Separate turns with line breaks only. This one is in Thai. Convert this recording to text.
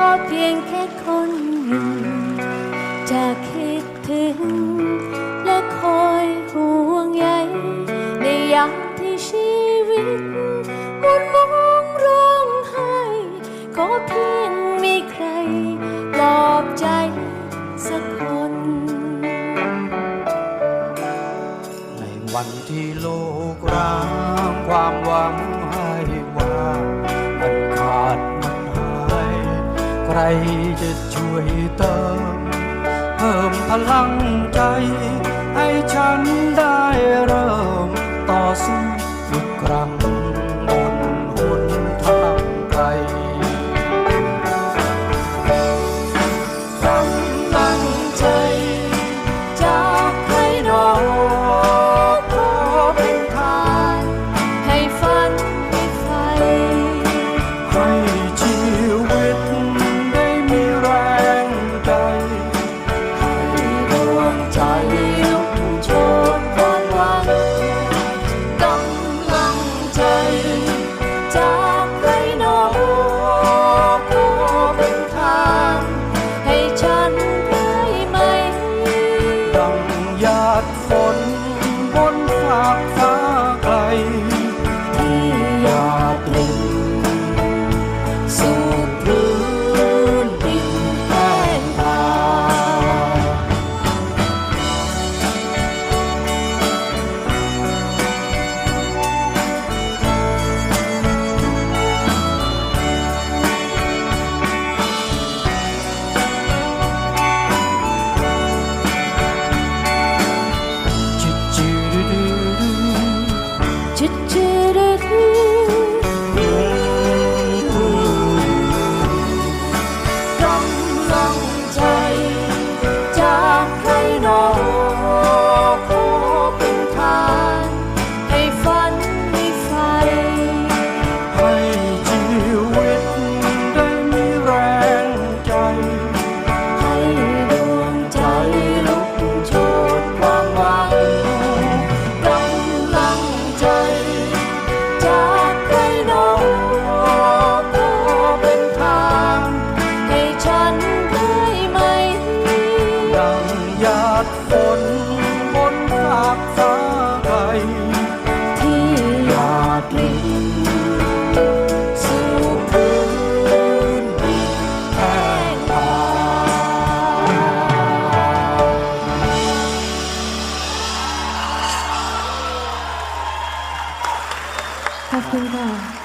ก็เพียงแค่คนหนึ่ง จะคิดถึง และคอยห่วงใยในยามที่ชีวิตมุนมุงร้องไห้ก็เพียงมีใครปลอบใจสักคน
ในวันที่โลกร้างความหวัง จะช่วยเติม เพิ่มพลังใจให้ฉันได้
ดฝน
ดฝนบนสากสาไก
ที่หยาดลินสู่พื้นแห้ง
ตา
ขอบคุณค่ะ